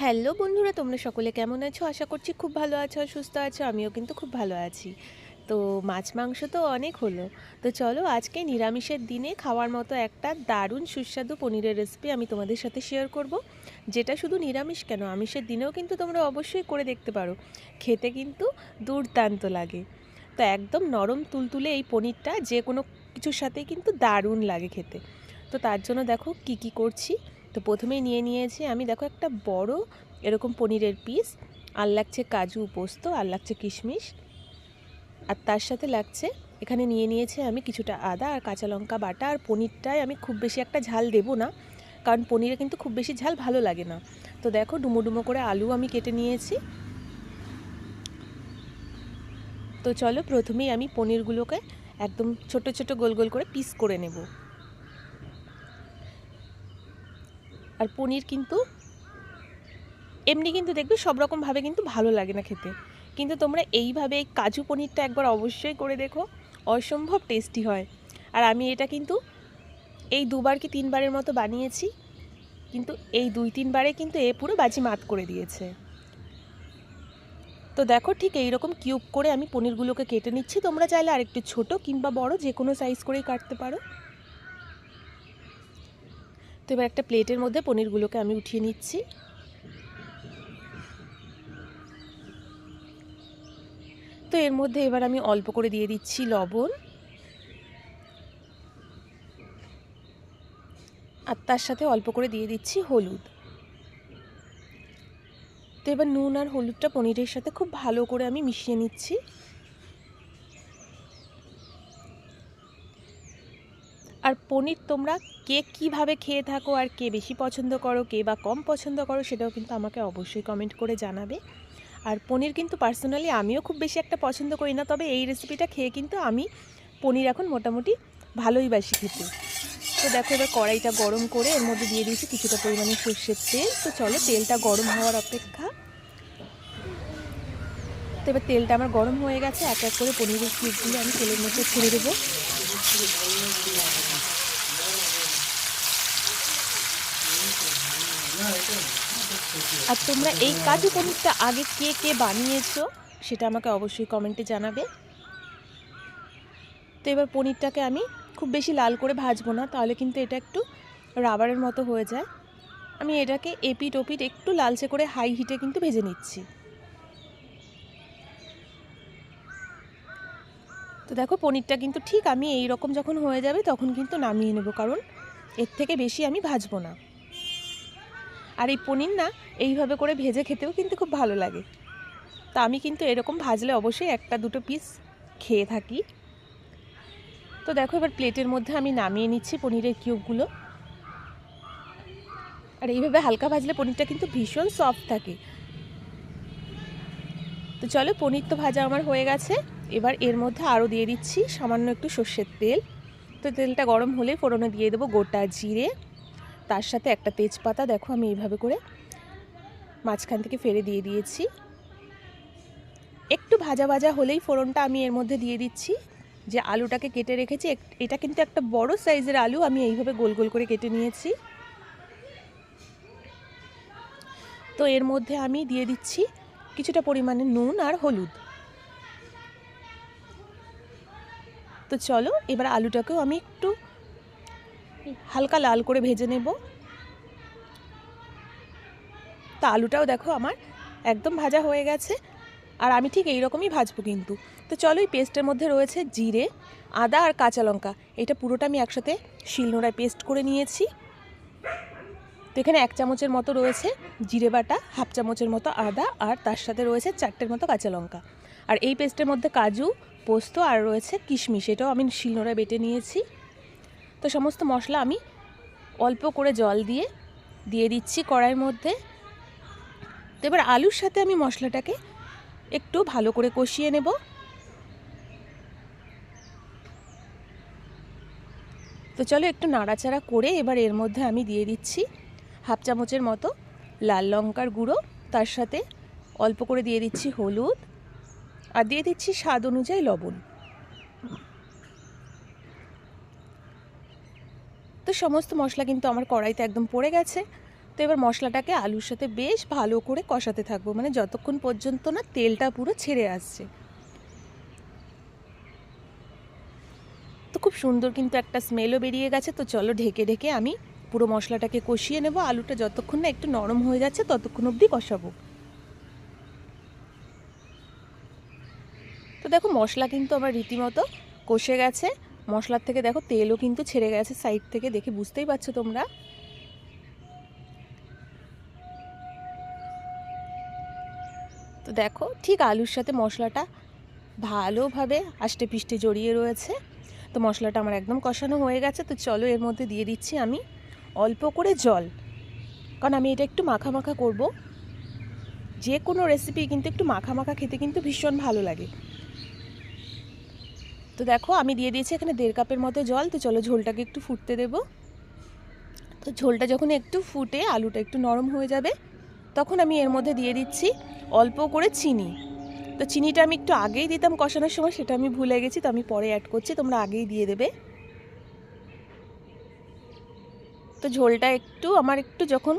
Hello বন্ধুরা, তোমরা সকলে কেমন আছো? আশা করছি খুব ভালো আছো সুস্থ আছো, আমিও কিন্তু খুব ভালো আছি। তো মাছ মাংস তো অনেক হলো। তো চলো আজকে নিরামিষের দিনে খাওয়ার মতো একটা দারুণ সুস্বাদু পনিরের রেসিপি আমি তোমাদের সাথে শেয়ার করব। যেটা শুধু নিরামিষ কেন, আমিষের দিনেও কিন্তু তোমরা অবশ্যই করে দেখতে পারো। খেতে কিন্তু দুর্দান্ত লাগে। তো একদম নরম তুলতুলে এই পনিরটা যে কোনো কিছুর সাথে কিন্তু দারুণ লাগে খেতে। তো তার জন্য দেখো কি কি করছি। তো প্রথমেই নিয়ে নিয়েছি আমি, দেখো একটা বড় এরকম পনিরের পিস আর লাগছে কাজু পোস্ত, আর লাগছে কিশমিশ, আর তার সাথে লাগছে, এখানে নিয়ে নিয়েছি আমি কিছুটা আদা আর কাঁচা লঙ্কা বাটা, আর পনিরটায় আমি খুব বেশি একটা ঝাল দেবো না, কারণ পনিরে কিন্তু খুব বেশি ঝাল ভালো লাগে না। তো দেখো ডুমো ডুমো করে আলু আমি কেটে নিয়েছি। তো চলো প্রথমেই আমি পনিরগুলোকে একদম ছোট ছোট গোল গোল করে পিস করে নেব। আর পনির কিন্তু এমনি কিন্তু দেখবে সব রকমভাবে কিন্তু ভালো লাগে না খেতে। কিন্তু তোমরা এইভাবে এই কাজু পনিরটা একবার অবশ্যই করে দেখো, অসম্ভব টেস্টি হয়। আর আমি এটা কিন্তু এই দুবার কি তিনবারের মতো বানিয়েছি, কিন্তু এই দুই তিনবারে কিন্তু এ পুরো বাজি মাত করে দিয়েছে। তো দেখো ঠিক এই রকম কিউব করে আমি পনিরগুলোকে কেটে নিচ্ছি, তোমরা চাইলে আরেকটু ছোট কিংবা বড় যে কোনো সাইজ করেই কাটতে পারো। তো এবার একটা প্লেটের মধ্যে পনিরগুলোকে আমি উঠিয়ে নিচ্ছি। তো এর মধ্যে এবার আমি অল্প করে দিয়ে দিচ্ছি লবণ। আর তার সাথে অল্প করে দিয়ে দিচ্ছি হলুদ। তো এবার নুন আর হলুদটা পনিরের সাথে খুব ভালো করে আমি মিশিয়ে নিচ্ছি। আর পনির তোমরা কে কীভাবে খেয়ে থাকো আর কে বেশি পছন্দ করো, কে বা কম পছন্দ করো, সেটাও কিন্তু আমাকে অবশ্যই কমেন্ট করে জানাবে। আর পনির কিন্তু পার্সোনালি আমিও খুব বেশি একটা পছন্দ করি না, তবে এই রেসিপিটা খেয়ে কিন্তু আমি পনির এখন মোটামুটি ভালোই বাসি খেতে। তো দেখো এবার কড়াইটা গরম করে এর মধ্যে দিয়ে দিয়েছি কিছুটা পরিমাণে সর্ষের তেল। তো চলো তেলটা গরম হওয়ার অপেক্ষা। তো এবার তেলটা আমার গরম হয়ে গেছে, এক এক করে পনিরের কিউবগুলো আমি তেলের মধ্যে ছেড়ে দেবো। আর তোমরা এই কাজু পনিরটা আগে কে কে বানিয়েছো সেটা আমাকে অবশ্যই কমেন্টে জানাবে। তো এবার পনিরটাকে আমি খুব বেশি লাল করে ভাজবো না, তাহলে কিন্তু এটা একটু রাবারের মতো হয়ে যায়। আমি এটাকে এপিট ওপিট একটু লালচে করে হাই হিটে কিন্তু ভেজে নিচ্ছি। তো দেখো, পনিরটা কিন্তু ঠিক আমি এই রকম যখন হয়ে যাবে তখন কিন্তু নামিয়ে নেব, কারণ এর থেকে বেশি আমি ভাজবো না। আর এই পনির না, এইভাবে করে ভেজে খেতেও কিন্তু খুব ভালো লাগে। তা আমি কিন্তু এরকম ভাজলে অবশ্যই একটা দুটো পিস খেয়ে থাকি। তো দেখো, এবার প্লেটের মধ্যে আমি নামিয়ে নিচ্ছি পনিরের কিউবগুলো আর এইভাবে হালকা ভাজলে পনিরটা কিন্তু ভীষণ সফট থাকে। তো চলো পনির তো ভাজা আমার হয়ে গেছে। এবার এর মধ্যে আরও দিয়ে দিচ্ছি সামান্য একটু সর্ষের তেল। তো তেলটা গরম হলে ফোড়নে দিয়ে দেবো গোটা জিরে। তার সাথে একটা তেজপাতা, দেখো আমি এইভাবে করে মাঝখান থেকে ফেলে দিয়ে দিয়েছি। একটু ভাজা ভাজা হলেই ফোড়নটা আমি এর মধ্যে দিয়ে দিচ্ছি। যে আলুটাকে কেটে রেখেছি এটা কিন্তু একটা বড় সাইজের আলু, আমি এইভাবে গোল গোল করে কেটে নিয়েছি। তো এর মধ্যে আমি দিয়ে দিচ্ছি কিছুটা পরিমাণে নুন আর হলুদ। তো চলো, এবার আলুটাকেও আমি একটু হালকা লাল করে ভেজে নেব। তা আলুটাও দেখো আমার একদম ভাজা হয়ে গেছে, আর আমি ঠিক এই রকমই ভাজবো কিন্তু। তো চলো, এই পেস্টের মধ্যে রয়েছে জিরে, আদা আর কাঁচা লঙ্কা। এটা পুরোটা আমি একসাথে শিলনোড়ায় পেস্ট করে নিয়েছি। তো এখানে এক চামচের মতো রয়েছে জিরে বাটা, হাফ চামচের মতো আদা, আর তার সাথে রয়েছে চারটের মতো কাঁচা লঙ্কা। আর এই পেস্টের মধ্যে কাজু, পোস্ত, আর রয়েছে কিশমিশ, এটাও আমি শিলনোড়ায় বেটে নিয়েছি। তো সমস্ত মশলা আমি অল্প করে জল দিয়ে দিয়ে দিচ্ছি কড়াইয়ের মধ্যে। তো এবার আলুর সাথে আমি মশলাটাকে একটু ভালো করে কষিয়ে নেব। তো চলো একটু নাড়াচাড়া করে এবার এর মধ্যে আমি দিয়ে দিচ্ছি হাফ চামচের মতো লাল লঙ্কার গুঁড়ো, তার সাথে অল্প করে দিয়ে দিচ্ছি হলুদ আর দিয়ে দিচ্ছি স্বাদ অনুযায়ী লবণ। তো সমস্ত মশলা কিন্তু আমার কড়াইতে একদম পড়ে গেছে। তো এবার মশলাটাকে আলুর সাথে বেশ ভালো করে কষাতে থাকব মানে যতক্ষণ পর্যন্ত না তেলটা পুরো ছেড়ে আসছে। তো খুব সুন্দর কিন্তু একটা স্মেলও বেরিয়ে গেছে, তো চলো ঢেকে ঢেকে আমি পুরো মশলাটাকে কষিয়ে নেব, আলুটা যতক্ষণ না একটু নরম হয়ে যাচ্ছে ততক্ষণ অবধি কষাবো। তো দেখো মশলা কিন্তু আমার রীতিমতো কষে গেছে। মশলার থেকে দেখো তেলও কিন্তু ছেড়ে গেছে সাইড থেকে, দেখে বুঝতেই পারছ তোমরা। তো দেখো ঠিক আলুর সাথে মশলাটা ভালোভাবে আষ্টে পিষ্টে জড়িয়ে রয়েছে। তো মশলাটা আমার একদম কষানো হয়ে গেছে, তো চলো এর মধ্যে দিয়ে দিচ্ছি আমি অল্প করে জল। কারণ আমি এটা একটু মাখা মাখা করব। যে কোনো রেসিপি কিন্তু একটু মাখা মাখা খেতে কিন্তু ভীষণ ভালো লাগে। তো দেখো, আমি দিয়ে দিয়েছি এখানে দেড় কাপের মতো জল। তো চলো ঝোলটাকে একটু ফুটতে দেব। তো ঝোলটা যখন একটু ফুটে, আলুটা একটু নরম হয়ে যাবে, তখন আমি এর মধ্যে দিয়ে দিচ্ছি অল্প করে চিনি। তো চিনিটা আমি একটু আগেই দিতাম কষানোর সময়, সেটা আমি ভুলে গেছি, তো আমি পরে অ্যাড করছি, তোমরা আগেই দিয়ে দেবে। তো ঝোলটা একটু, আমার একটু যখন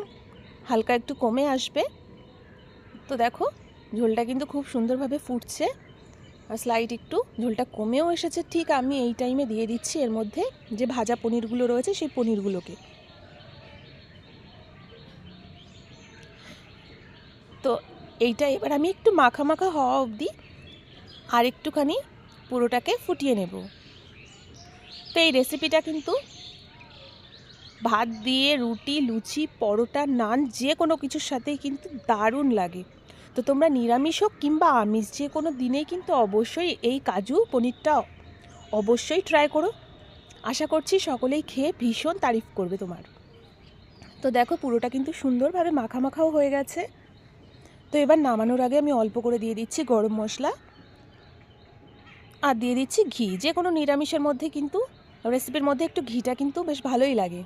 হালকা একটু কমে আসবে, তো দেখো ঝোলটা কিন্তু খুব সুন্দরভাবে ফুটছে আর স্লাইড একটু ঝোলটা কমেও এসেছে। ঠিক আমি এই টাইমে দিয়ে দিচ্ছি এর মধ্যে যে ভাজা পনিরগুলো রয়েছে সেই পনিরগুলোকে। তো এইটা এবার আমি একটু মাখা মাখা হওয়া অবধি আর একটুখানি পুরোটাকে ফুটিয়ে নেব। তো এই রেসিপিটা কিন্তু ভাত দিয়ে, রুটি, লুচি, পরোটা, নান, যে কোনো কিছুর সাথেই কিন্তু দারুণ লাগে। তো তোমরা নিরামিষ হোক কিংবা আমিষ, যে কোনো দিনেই কিন্তু অবশ্যই এই কাজু পনিরটা অবশ্যই ট্রাই করো। আশা করছি সকলেই খেয়ে ভীষণ তারিফ করবে তোমার। তো দেখো পুরোটা কিন্তু সুন্দরভাবে মাখা মাখাও হয়ে গেছে। তো এবার নামানোর আগে আমি অল্প করে দিয়ে দিচ্ছি গরম মশলা। আর দিয়ে দিচ্ছি ঘি। যে কোনো নিরামিষের মধ্যে কিন্তু রেসিপির মধ্যে একটু ঘিটা কিন্তু বেশ ভালোই লাগে।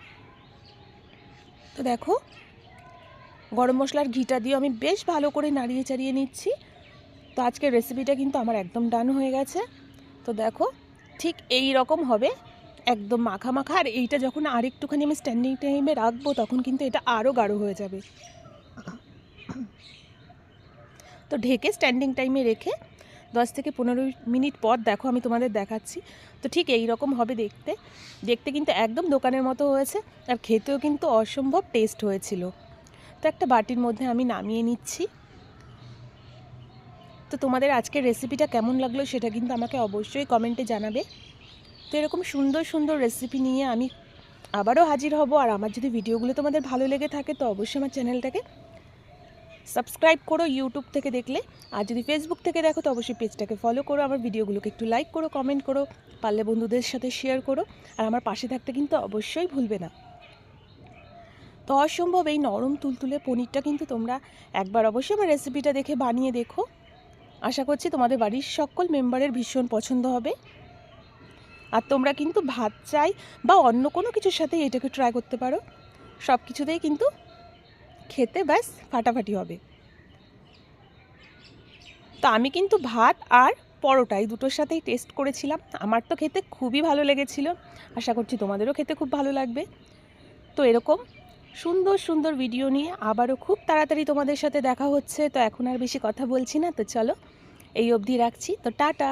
তো দেখো, গরম মশলার ঘিটা দিয়ে আমি বেশ ভালো করে নাড়িয়ে চাড়িয়ে নিচ্ছি। তো আজকের রেসিপিটা কিন্তু আমার একদম ডান হয়ে গেছে। তো দেখো, ঠিক এই রকম হবে, একদম মাখা মাখা। আর এইটা যখন আর একটুখানি আমি স্ট্যান্ডিং টাইমে রাখব, তখন কিন্তু এটা আরও গাঢ় হয়ে যাবে। তো ঢেকে স্ট্যান্ডিং টাইমে রেখে দশ থেকে পনেরো মিনিট পর দেখো আমি তোমাদের দেখাচ্ছি। তো ঠিক এই রকম হবে দেখতে। দেখতে কিন্তু একদম দোকানের মতো হয়েছে আর খেতেও কিন্তু অসম্ভব টেস্ট হয়েছিল। তো একটা বাটির মধ্যে আমি নামিয়ে নিচ্ছি। তো তোমাদের আজকের রেসিপিটা কেমন লাগল সেটা কিন্তু আমাকে অবশ্যই কমেন্টে জানাবে। তো এরকম সুন্দর সুন্দর রেসিপি নিয়ে আমি আবারও হাজির হব। আর আমার যদি ভিডিওগুলো তোমাদের ভালো লেগে থাকে তো অবশ্যই আমার চ্যানেলটাকে সাবস্ক্রাইব করো ইউটিউব থেকে দেখলে। আর যদি ফেসবুক থেকে দেখো, তো অবশ্যই পেজটাকে ফলো করো, আমার ভিডিওগুলোকে একটু লাইক করো কমেন্ট করো, পারলে বন্ধুদের সাথে শেয়ার করো। আর আমার পাশে থাকতে কিন্তু অবশ্যই ভুলবে না। তো অসম্ভব এই নরম তুলতুলে পনিরটা কিন্তু তোমরা একবার অবশ্যই আমার রেসিপিটা দেখে বানিয়ে দেখো। আশা করছি তোমাদের বাড়ির সকল মেম্বারের ভীষণ পছন্দ হবে। আর তোমরা কিন্তু ভাত চাই বা অন্য কোনো কিছুর সাথে এটাকে ট্রাই করতে পারো। সব কিছুতেই কিন্তু খেতে ব্যাস, ফাটাফাটি হবে। তো আমি কিন্তু ভাত আর পরোটা এই দুটোর সাথেই টেস্ট করেছিলাম। আমার তো খেতে খুবই ভালো লেগেছিল। আশা করছি তোমাদেরও খেতে খুব ভালো লাগবে। তো এরকম সুন্দর সুন্দর ভিডিও নিয়ে আবারও খুব তাড়াতাড়ি তোমাদের সাথে দেখা হচ্ছে। তো এখন আর বেশি কথা বলছি না। তো চলো, এই অবধি রাখছি। তো টাটা!